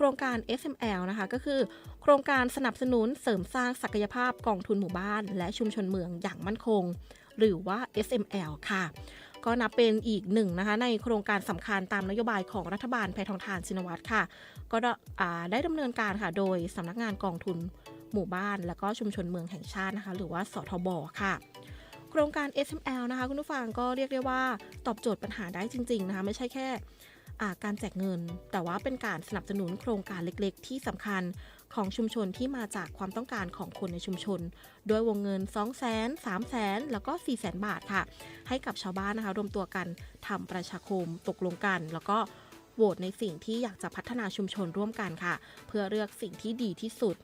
ครงการ SML นะคะ ก็คือ โครงการสนับสนุนเสริมสร้างศักยภาพกองทุนหมู่บ้าน และชุมชนเมืองอย่างมั่นคง หรือว่า SML ค่ะ ก็นับเป็นอีกหนึ่งนะคะ ในโครงการสำคัญตามนโยบายของรัฐบาลแพทองทานชินวัตรค่ะ ก็ได้อ่าได้ดำเนินการค่ะ โดยสำนักงานกองทุนหมู่บ้าน และก็ชุมชนเมืองแห่งชาตินะคะ หรือว่าสทบค่ะ โครงการ SML นะคะคุณผู้ฟังก็เรียกได้ว่าตอบโจทย์ปัญหาได้จริง ๆ นะคะ ไม่ใช่แค่การแจกเงิน แต่ว่าเป็นการสนับสนุนโครงการเล็กๆ ที่สำคัญของชุมชนที่มาจากความต้องการของคนในชุมชนโดยวงเงิน 2 0 0 0 0 0 3 0 0 0 0 แล้วก็ 4 0 0 0 0 บาทค่ะ ให้กับชาวบ้านนะคะ รวมตัวกันทำประชาคมตกลงกัน แล้วก็โหวตในสิ่งที่อยากจะพัฒนาชุมชนร่วมกันค่ะ เพื่อเลือกสิ่งที่ดีที่สุด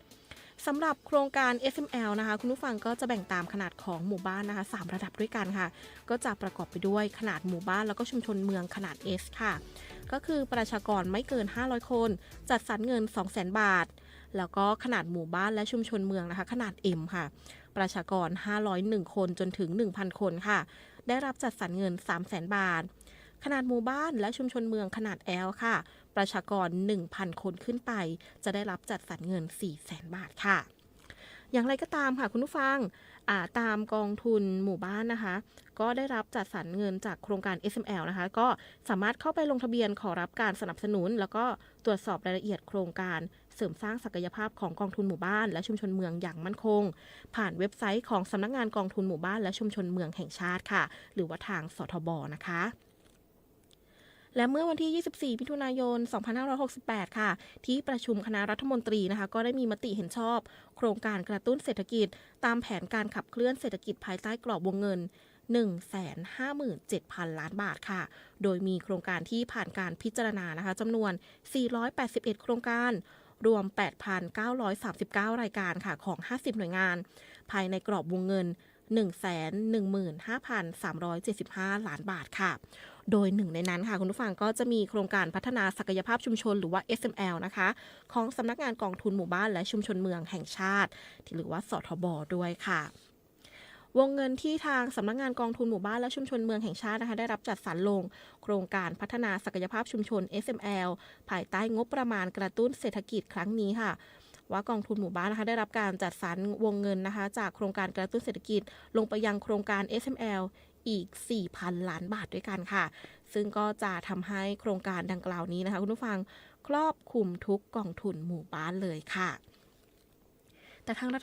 สำหรับโครงการ SML นะคะ คุณผู้ฟังก็จะแบ่งตามขนาดของหมู่บ้านนะคะ3ระดับด้วยกันค่ะ ก็จะประกอบไปด้วยขนาดหมู่บ้านแล้วก็ชุมชนเมืองขนาด S ค่ะ ก็คือประชากรไม่เกิน 500 คน จัดสรรเงิน 200,000 บาท แล้วก็ขนาดหมู่บ้านและชุมชนเมืองนะคะ ขนาด M ค่ะ ประชากร 501 คนจนถึง 1,000 คนค่ะ ได้รับจัดสรรเงิน 300,000 บาท ขนาดหมู่บ้านและชุมชนเมืองขนาด L ค่ะ ประชากร 1,000 คนขึ้นไป จะได้รับจัดสรรเงิน 400,000 บาทค่ะ อย่างไรก็ตามค่ะคุณผู้ฟังาตามกองทุนหมู่บ้านนะคะ ก็ได้รับจัดสรรเงินจากโครงการ SML นะคะ ก็สามารถเข้าไปลงทะเบียนขอรับการสนับสนุน แล้วก็ตรวจสอบรายละเอียดโครงการเสริมสร้างศักยภาพของกองทุนหมู่บ้านและชุมชนเมืองอย่างมั่นคง ผ่านเว็บไซต์ของสำนักงานกองทุนหมู่บ้านและชุมชนเมืองแห่งชาติค่ะ หรือว่าทางสทบนะคะ และเมื่อวันที่ 24มิถุนายน 2568 ค่ะ ที่ประชุมคณะรัฐมนตรีนะคะ ก็ได้มีมติเห็นชอบ โครงการกระตุ้นเศรษฐกิจ ตามแผนการขับเคลื่อนเศรษฐกิจภายใต้กรอบวงเงิน 157,000 ล้านบาทค่ะ โดยมีโครงการที่ผ่านการพิจารณานะคะจำนวน 481 โครงการรวม 8,939 รายการค่ะของ 50 หน่วยงาน ภายในกรอบวงเงิน 115,375 ล้านบาทค่ะ โดยหนึ่งในนั้นค่ะคุณผู้ฟังก็จะมีโครงการพัฒนาศักยภาพชุมชนหรือว่า SML นะคะ ของสำนักงานกองทุนหมู่บ้านและชุมชนเมืองแห่งชาติ หรือว่าสทบด้วยค่ะวงเงินที่ทางสำนักงานกองทุนหมู่บ้านและชุมชนเมืองแห่งชาตินะคะได้รับจัดสรรลง โครงการพัฒนาศักยภาพชุมชน SML ภายใต้งบประมาณกระตุ้นเศรษฐกิจครั้งนี้ค่ะ ว่ากองทุนหมู่บ้านนะคะได้รับการจัดสรรวงเงินนะคะ จากโครงการกระตุ้นเศรษฐกิจลงไปยังโครงการ SML อีก 4,000 ล้านบาทด้วยกันค่ะ ซึ่งก็จะทำให้โครงการดังกล่าวนี้นะคะ คุณผู้ฟังครอบคลุมทุกกองทุนหมู่บ้านเลยค่ะ แต่ทางรัฐ